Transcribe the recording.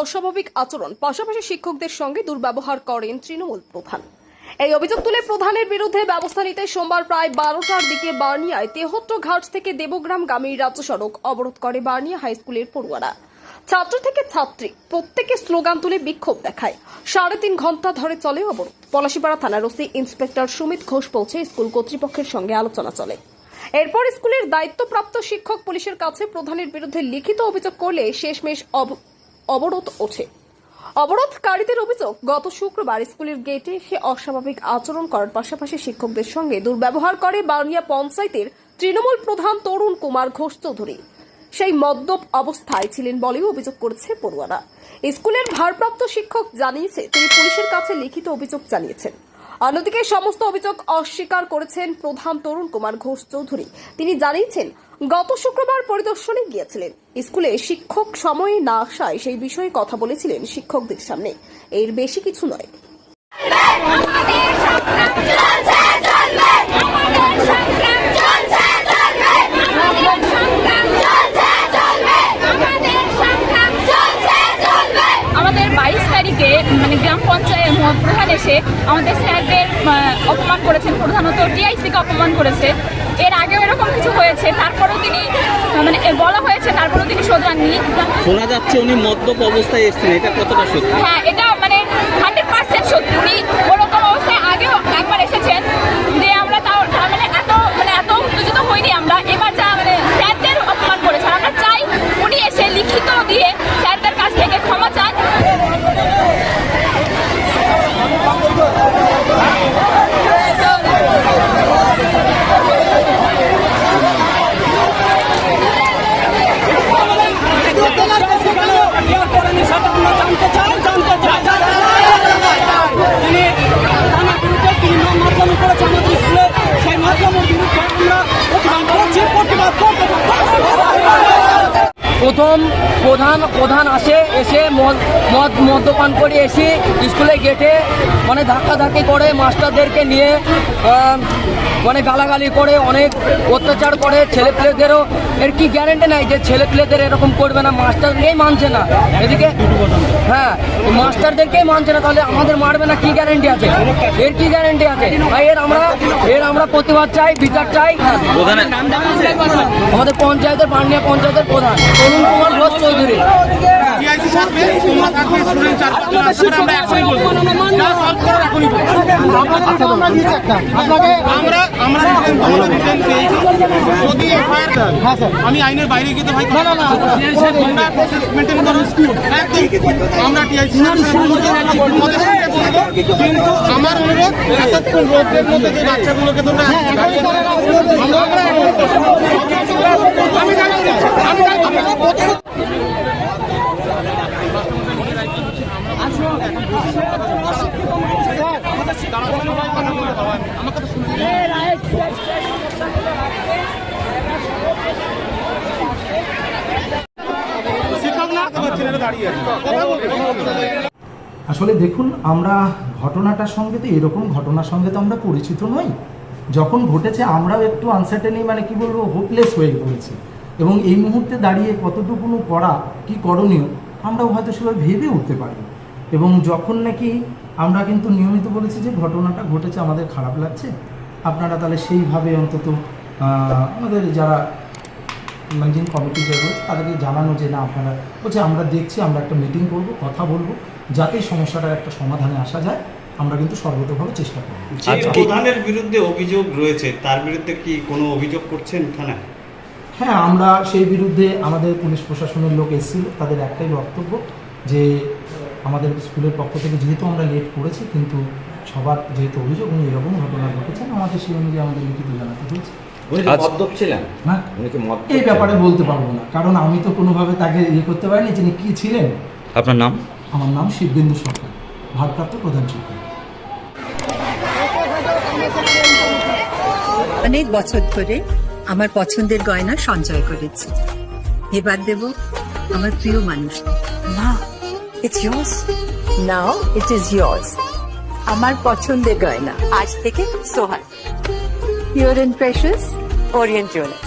অস্বাভাবিক আচরণ, পাশাপাশি শিক্ষকদের সঙ্গে দুর্ব্যবহার করেন তৃণমূল প্রধান। এই অভিযোগ তুলে প্রধানের বিরুদ্ধে ব্যবস্থা নিতে সোমবার প্রায় বারোটার দিকে বার্নিয়ায় তেহট্ট ঘাট থেকে দেবগ্রাম গামী রাজ্য সড়ক অবরোধ করে বার্নিয়া হাই স্কুলের পড়ুয়ারা। ছাত্র থেকে ছাত্রী প্রত্যেকে স্লোগান তুলে বিক্ষোভ দেখায়। সাড়ে তিন ঘণ্টা ধরে চলে অবরোধ। পলাশিপাড়া থানার ওসি ইন্সপেক্টর সুমিত ঘোষ পৌঁছে স্কুল কর্তৃপক্ষের সঙ্গে আলোচনা চলে। এরপর স্কুলের দায়িত্বপ্রাপ্ত শিক্ষক পুলিশের কাছে প্রধানের বিরুদ্ধে লিখিত অভিযোগ করলে শেষমেশ অবরোধ ওঠে। অবরোধকারীদের অভিযোগ, গত শুক্রবার স্কুলের গেটে এসে অস্বাভাবিক আচরণ করার পাশাপাশি শিক্ষকদের সঙ্গে দুর্ব্যবহার করে বাউনিয়া পঞ্চায়েতের তৃণমূল প্রধান তরুণ কুমার ঘোষ চৌধুরী। সেই মদ্যপ অবস্থায় ছিলেন বলেও অভিযোগ করেছে পড়ুয়ারা। স্কুলের ভারপ্রাপ্ত শিক্ষক জানিয়েছে, তিনি পুলিশের কাছে লিখিত অভিযোগ জানিয়েছেন। অন্যদিকে সমস্ত অভিযোগ অস্বীকার করেছেন প্রধান তরুণ কুমার ঘোষ চৌধুরী। তিনি জানিয়েছেন গত শুক্রবার পরিদর্শনে গিয়েছিলেন। স্কুলে শিক্ষক সময়ে না আসায় সেই বিষয়ে কথা বলেছিলেন শিক্ষকদের সামনে। এর বেশি কিছু নয়। মানে প্রধান এসে আমাদের স্যারদের অপমান করেছেন। প্রধানত টিআইসিকে অপমান করেছে। এর কিছু হয়েছে তারপরেও তিনি মানে বলা হয়েছে তারপরেও তিনি শোধরাননি। শোনা যাচ্ছে উনি মদ্যপ অবস্থায় এসেছেন এটা কতটা সত্যি? হ্যাঁ এটা মানে হান্ড্রেড পার্সেন্ট সত্যি উনি ওরকম অবস্থায় আগেও একবার এসেছেন যে আমরা তাও তার মানে এত মানে এত উত্তেজিত হইনি আমরা এবার যা মানে স্যারদের অপমান করেছেন আমরা চাই উনি এসে লিখিত দিয়ে স্যারদের কাছ থেকে ক্ষমা চান তিনি থানার বিরুদ্ধে তিনি মাধ্যম করেছে আমাদের স্কুলে সেই মাধ্যমের বিরুদ্ধে আমরা প্রতিবাদ করছি প্রতিবাদ করতে প্রথম প্রধান প্রধান আসে, এসে মদ মদ, মদ্যপান করে এসে স্কুলে গেটে মানে ধাক্কাধাক্কি করে মাস্টারদেরকে নিয়ে মানে গালাগালি করে অনেক অত্যাচার করে ছেলেপেলেদেরও। এর কি গ্যারেন্টি নাই যে ছেলেপেলেদের এরকম করবে না? মাস্টারকেই মানছে না। এদিকে হ্যাঁ মাস্টারদেরকেই মানছে না তাহলে আমাদের মারবে না কি গ্যারেন্টি আছে? এর কি গ্যারেন্টি আছে? আর এর আমরা এর আমরা প্রতিবাদ চাই বিচার চাই আমাদের পঞ্চায়েতের পান্ডিয়া পঞ্চায়েতের প্রধান তরুণ কুমার ঘোষ চৌধুরী। থাকবে তোমরা থাকবে স্টুডেন্ট চার পাঁচজন আসবে আমরা এখনই বলব। যা সলভ করার এখনই বলব। আমরা আমরা রিটেন আমরা রিটেন পেয়েছি যদি এফআইআর আমি আইনের বাইরে গিয়ে তো ভাই না না তোমরা প্রসেস মেনটেন করো একদম। আমরা টিআইসি কিন্তু আমার অনুরোধ এতক্ষণ রোদের মধ্যে যে বাচ্চাগুলোকে তোমরা আমরা আমি আমি জানাই শিক্ষক না তোমার ছেলেরা দাঁড়িয়ে আছে কথা বলবে আসলে দেখুন, আমরা ঘটনাটার সঙ্গে তো এরকম ঘটনার সঙ্গে তো আমরা পরিচিত নই। যখন ঘটেছে, আমরাও একটু আনসার্টেনি মানে কি বলব হোপলেস হয়ে পড়েছি এবং এই মুহূর্তে দাঁড়িয়ে কতটুকুনো করা, কি করণীয়, আমরাও হয়তো সেভাবে ভেবে উঠতে পারি এবং যখন নাকি আমরা কিন্তু নিয়মিত বলেছি যে ঘটনাটা ঘটেছে আমাদের খারাপ লাগছে। আপনারা তাহলে সেইভাবে অন্তত আমাদের যারা মানে যিনি কমিটি যে রয়েছে তাদেরকে জানানো যে না আপনারা বলছে আমরা দেখছি আমরা একটা মিটিং করব কথা বলব যাতে সমস্যাটার একটা সমাধানে আসা যায়। আমরা কিন্তু সর্বতভাবে চেষ্টা করব। যে প্রধানের বিরুদ্ধে অভিযোগ রয়েছে তার বিরুদ্ধে কি কোনো অভিযোগ করছেন থানায়? হ্যাঁ আমরা সেই বিরুদ্ধে আমাদের পুলিশ প্রশাসনের লোক এসেছিল তাদের একটাই বক্তব্য যে আমাদের স্কুলের পক্ষ থেকে যেহেতু আমরা লেট করেছি কিন্তু সবার যেহেতু অভিযোগ উনি এরকম ঘটনা ঘটেছেন। আমাদের সেই অনুযায়ী আমাদের লিখিত জানাতে হয়েছে। হ্যাঁ মদ্যপ এই ব্যাপারে বলতে পারব না। কারণ আমি তো কোনোভাবে তাকে ইয়ে করতে পারিনি। যিনি কি ছিলেন? আপনার নাম? আমার নাম শিববিন্দু সরকার ভারপ্রাপ্ত প্রধান শিক্ষক। অনেক বছর ধরে আমার পছন্দের গয়না সঞ্চয় করেছি। এবার দেব আমার প্রিয় মানুষ। না it's yours now it is yours আমার পছন্দের গয়না আজ থেকে Sohan pure and precious orient jewellers